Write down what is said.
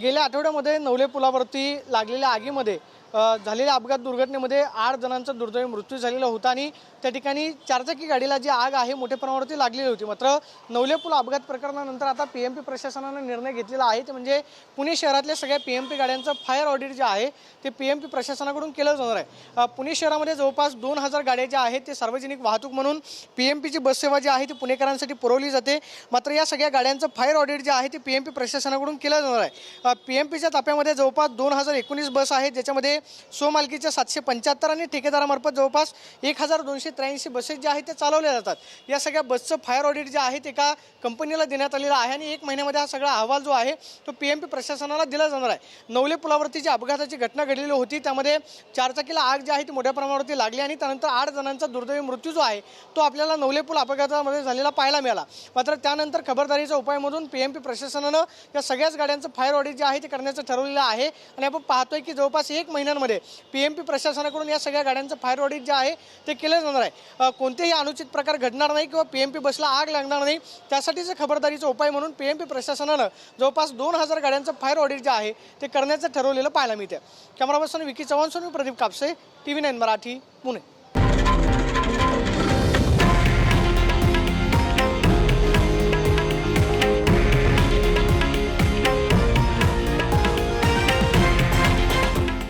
गेल्या आठवड्यामध्ये नवले पुलावरती लागलेल्या आगीमध्ये झालेल्या अपघात दुर्घटनेमध्ये आठ जणांचा दुर्दैवी मृत्यू झालेला होता आणि त्या ठिकाणी चारचाकी गाडीला जी आग आहे मोठ्या प्रमाणावरती लागलेली होती. मात्र नवले पूल अपघात प्रकरणानंतर आता पी एम पी प्रशासनानं निर्णय घेतलेला आहे. ते म्हणजे पुणे शहरातल्या सगळ्या पी एम पी गाड्यांचं फायर ऑडिट जे आहे ते पी एम पी प्रशासनाकडून केलं जाणार आहे. पुणे शहरामध्ये जवळपास दोन हजार गाड्या ज्या आहेत ते सार्वजनिक वाहतूक म्हणून पी एम पीची बस सेवा जी आहे ती पुणेकरांसाठी पुरवली जाते. मात्र या सगळ्या गाड्यांचं फायर ऑडिट जे आहे ते पी एम पी प्रशासनाकडून केलं जाणार आहे. पी एम पीच्या ताफ्यामध्ये जवळपास दोन हजार एकोणीस बस आहेत ज्याच्यामध्ये स्वमालकीच्या सातशे पंच्याहत्तर आणि ठेकेदारामार्फत जवळपास एक हजार दोनशे त्र्याऐंशी बसेस ज्या आहेत त्या चालवल्या जातात. या सगळ्या बसचं फायर ऑडिट जे आहे ते एका कंपनीला देण्यात आलेलं आहे आणि एक महिन्यामध्ये हा सगळा अहवाल जो आहे तो पी एम पी प्रशासनाला दिला जाणार आहे. नवले पुलावरती जी अपघाताची घटना घडलेली होती त्यामध्ये चारचाकीला आग जी आहे ती मोठ्या प्रमाणावरती लागली आणि त्यानंतर आठ जणांचा दुर्दैवी मृत्यू जो आहे तो आपल्याला नवले पूल अपघातामध्ये झालेला पाहायला मिळाला. मात्र त्यानंतर खबरदारीचा उपाय म्हणून पी एम पी प्रशासनानं या सगळ्याच गाड्यांचं फायर ऑडिट जे आहे ते करण्याचं ठरवलेलं आहे. आणि आपण पाहतोय की जवळपास एक महिन्यांमध्ये पी एम पी प्रशासनाकडून या सगळ्या गाड्यांचं फायर ऑडिट जे आहे ते केलं जाणार आहे. कोणतेही अनुचित प्रकार घडणार नाही किंवा पी एम पी बसला आग लागणार नाही त्यासाठीचं खबरदारीचा उपाय म्हणून पी एम पी प्रशासनानं जवळपास दोन हजार गाड्यांचं फायर ऑडिट जे आहे ते करण्याचं ठरवलेलं पाहायला मिळते camera person Vicky Chavan Soni Pradeep Kapse T V nine Marathi Pune.